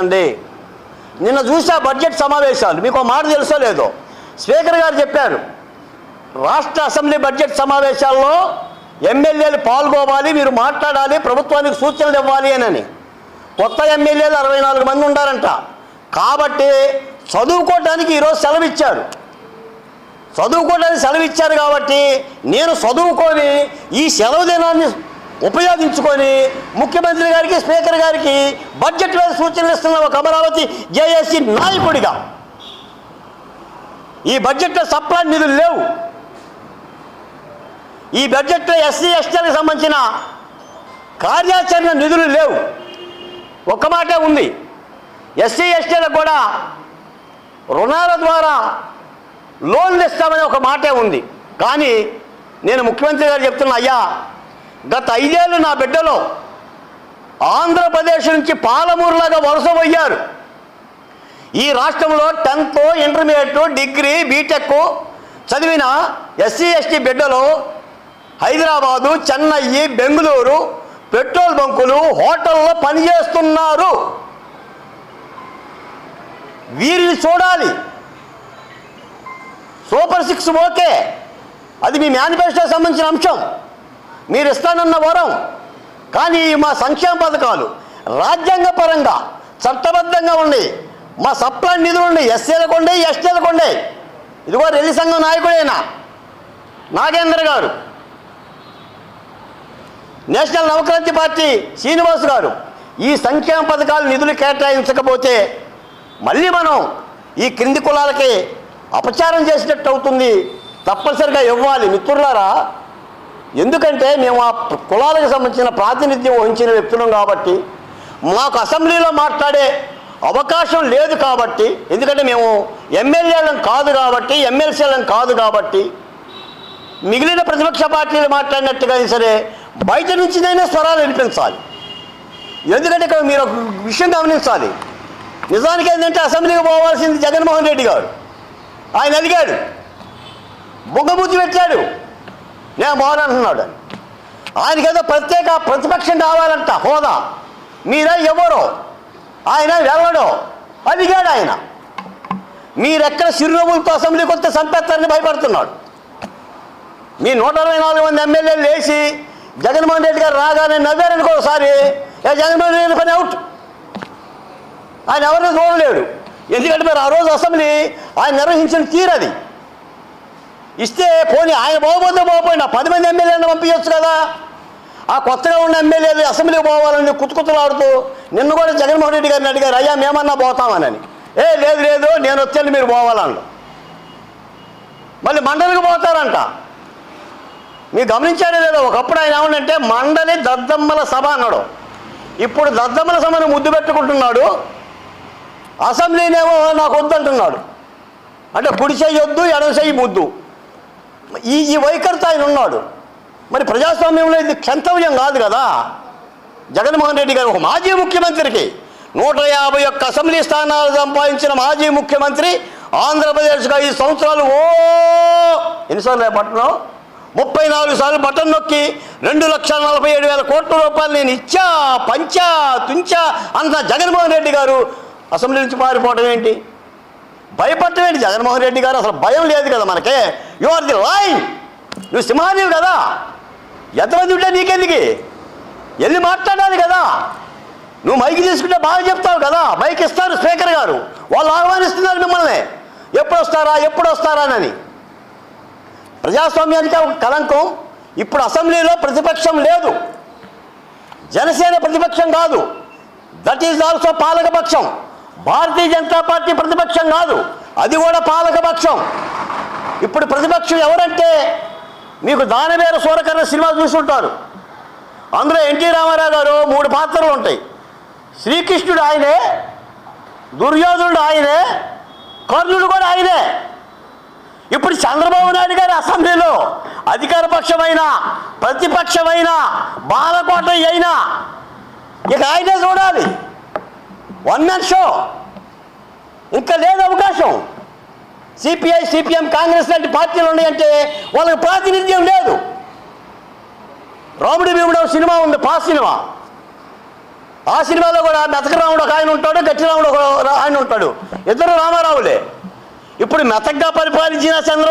అండి నిన్న చూసా బడ్జెట్ సమావేశాలు మీకు మాట తెలుసో లేదో? స్పీకర్ గారు చెప్పారు రాష్ట్ర అసెంబ్లీ బడ్జెట్ సమావేశాల్లో ఎమ్మెల్యేలు పాల్గొవాలి మీరు మాట్లాడాలి ప్రభుత్వానికి సూచనలు ఇవ్వాలి అని కొత్త ఎమ్మెల్యేలు అరవై నాలుగు మంది ఉండారంట. కాబట్టి చదువుకోవడానికి ఈరోజు సెలవు ఇచ్చారు చదువుకోవడానికి సెలవు ఇచ్చారు కాబట్టి నేను చదువుకొని ఈ సెలవు దినాన్ని ఉపయోగించుకొని ముఖ్యమంత్రి గారికి స్పీకర్ గారికి బడ్జెట్ మీద సూచనలు ఇస్తున్న ఒక అమరావతి జేఏసీ నాయకుడిగా. ఈ బడ్జెట్లో సప్లా నిధులు లేవు. ఈ బడ్జెట్లో ఎస్సీ ఎస్టీలకు సంబంధించిన కార్యాచరణ నిధులు లేవు. ఒక్క మాటే ఉంది. ఎస్సీ ఎస్టీలకు కూడా రుణాల ద్వారా లోన్లు ఇస్తామని ఒక మాటే ఉంది. కానీ నేను ముఖ్యమంత్రి గారు చెప్తున్నా అయ్యా గత ఐదేళ్ళు నా బిడ్డలో ఆంధ్రప్రదేశ్ నుంచి పాలమూరులాగా వరుస పోయారు. ఈ రాష్ట్రంలో టెన్త్ ఇంటర్మీడియట్ డిగ్రీ బీటెక్ చదివిన ఎస్సీ ఎస్టీ బిడ్డలు హైదరాబాదు చెన్నై బెంగళూరు పెట్రోల్ బంకులు హోటల్లో పనిచేస్తున్నారు. వీరిని చూడాలి. Super six okay. అది మీ మేనిఫెస్టోకి సంబంధించిన అంశం. మీరు ఇస్తానన్న వరం. కానీ మా సంక్షేమ పథకాలు రాజ్యాంగపరంగా చట్టబద్ధంగా ఉండి మా సప్లై నిధులు ఉండి ఎస్సీలకు ఉండే ఎస్టీలకు ఉండే ఇదిగో రెల్లి సంఘం నాయకుడైనా నాగేంద్ర గారు. నేషనల్ నవక్రాంతి పార్టీ శ్రీనివాస్ గారు. ఈ సంక్షేమ పథకాలు నిధులు కేటాయించకపోతే మళ్ళీ మనం ఈ క్రింది కులాలకి అపచారం చేసినట్టు అవుతుంది. తప్పనిసరిగా ఇవ్వాలి. మిత్రులారా ఎందుకంటే మేము ఆ కులాలకు సంబంధించిన ప్రాతినిధ్యం వహించిన వ్యక్తులం కాబట్టి మాకు అసెంబ్లీలో మాట్లాడే అవకాశం లేదు కాబట్టి ఎందుకంటే మేము ఎమ్మెల్యేలం కాదు కాబట్టి ఎమ్మెల్సీలం కాదు కాబట్టి మిగిలిన ప్రతిపక్ష పార్టీలు మాట్లాడినట్టుగా సరే బయట నుంచినైనా స్వరాలు వినిపించాలి. ఎందుకంటే ఇక్కడ మీరు ఒక విషయం గమనించాలి. నిజానికి ఏంటంటే అసెంబ్లీకి పోవాల్సింది జగన్మోహన్ రెడ్డి గారు. ఆయన అడిగాడు. బొగ్గబుద్ధి పెట్టాడు. నేను పోనంటున్నాడు అని ఆయనకేదో ప్రత్యేక ప్రతిపక్షం కావాలంట హోదా. మీరే ఎవరో? ఆయన వెళ్ళడో అడిగాడు ఆయన. మీరెక్కడ చిరునవ్వులతో అసెంబ్లీకి వస్తే చంపేస్తారని భయపడుతున్నాడు. మీ నూట అరవై నాలుగు మంది ఎమ్మెల్యేలు లేచి జగన్మోహన్ రెడ్డి గారు రాగానే నవ్వారనుకో ఒకసారి. ఏ జగన్మోహన్ రెడ్డి పని అవుట్. ఆయన ఎవరిని చూడలేడు. ఎందుకంటే మరి ఆ రోజు అసెంబ్లీ ఆయన నిర్వహించిన తీరది ఇస్తే పోనీ ఆయన బాగుపోతే పోకపోయినా పది మంది ఎమ్మెల్యేలను పంపించచ్చు కదా. ఆ కొత్తగా ఉన్న ఎమ్మెల్యేలు అసెంబ్లీకి పోవాలని కుతుకుతులాడుతూ నిన్ను కూడా జగన్మోహన్ రెడ్డి గారిని అడిగారు. అయ్యా మేమన్నా పోతామనని. ఏ లేదు లేదు నేను వచ్చాను మీరు పోవాలన్నాడు. మళ్ళీ మండలికి పోతారంట. మీరు గమనించారో లేదో ఒకప్పుడు ఆయన ఏమనంటే మండలి దద్దమ్మల సభ అన్నాడు. ఇప్పుడు దద్దమ్మల సభను ముద్దు పెట్టుకుంటున్నాడు. అసెంబ్లీనేమో నాకు వద్దంటున్నాడు. అంటే కుడి చెయ్యొద్దు ఎడమ చెయ్యి ముద్దు. ఈ ఈ వైఖరితో ఆయన ఉన్నాడు. మరి ప్రజాస్వామ్యంలో ఇది క్షంతవ్యం కాదు కదా? జగన్మోహన్ రెడ్డి గారు ఒక మాజీ ముఖ్యమంత్రికి నూట యాభై ఒక్క అసెంబ్లీ స్థానాలు సంపాదించిన మాజీ ముఖ్యమంత్రి ఆంధ్రప్రదేశ్గా ఐదు సంవత్సరాలు ఓ ఎన్నిసార్లు పట్టణం? ముప్పై నాలుగు సార్లు బటన్ నొక్కి రెండు లక్షల నలభై ఏడు వేల కోట్ల రూపాయలు నేను ఇచ్చా పంచా తుంచా అన్న జగన్మోహన్ రెడ్డి గారు అసెంబ్లీ నుంచి పారిపోవడం ఏంటి? భయపడటం ఏంటి? జగన్మోహన్ రెడ్డి గారు అసలు భయం లేదు కదా మనకే? యు ఆర్ ది లైన్ నువ్వు సింహాదేవి కదా. ఎంతమంది ఉంటే నీకెందుకు? వెళ్ళి మాట్లాడాలి కదా? నువ్వు మైక్ తీసుకుంటే బాగా చెప్తావు కదా. మైక్ ఇస్తారు స్పీకర్ గారు. వాళ్ళు ఆహ్వానిస్తున్నారు మిమ్మల్ని. ఎప్పుడు వస్తారా ఎప్పుడు వస్తారా అని. ప్రజాస్వామ్యానికి ఒక కలంకం ఇప్పుడు అసెంబ్లీలో ప్రతిపక్షం లేదు. జనసేన ప్రతిపక్షం కాదు. దట్ ఈజ్ ఆల్సో పాలకపక్షం. భారతీయ జనతా పార్టీ ప్రతిపక్షం కాదు. అది కూడా పాలకపక్షం ఇప్పుడు ప్రతిపక్షం ఎవరంటే మీకు దానవేర సూరకర్ణ సినిమా చూసుంటారు అందులో ఎన్టీ రామారావు గారు మూడు పాత్రలు ఉంటాయి. శ్రీకృష్ణుడు ఆయనే దుర్యోధనుడు ఆయనే కర్ణుడు కూడా ఆయనే. ఇప్పుడు చంద్రబాబు నాయుడు గారి అసెంబ్లీలో అధికార పక్షమైన ప్రతిపక్షమైన బాలకోట అయినా ఇక ఆయనే చూడాలి. వన్ మ్యాన్ షో ఇంకా లేదు అవకాశం. సిపిఐ సిపిఎం కాంగ్రెస్ లాంటి పార్టీలు ఉన్నాయంటే వాళ్ళకి ప్రాతినిధ్యం లేదు. రాముడి భీముడు సినిమా ఉంది పాస్ సినిమా. ఆ సినిమాలో కూడా మెతక రాముడు ఒక ఆయన ఉంటాడు గట్టి రాముడు ఒక ఆయన ఉంటాడు. ఇద్దరు రామారావులే. ఇప్పుడు మెతగ్గా పరిపాలించిన చంద్రబాబు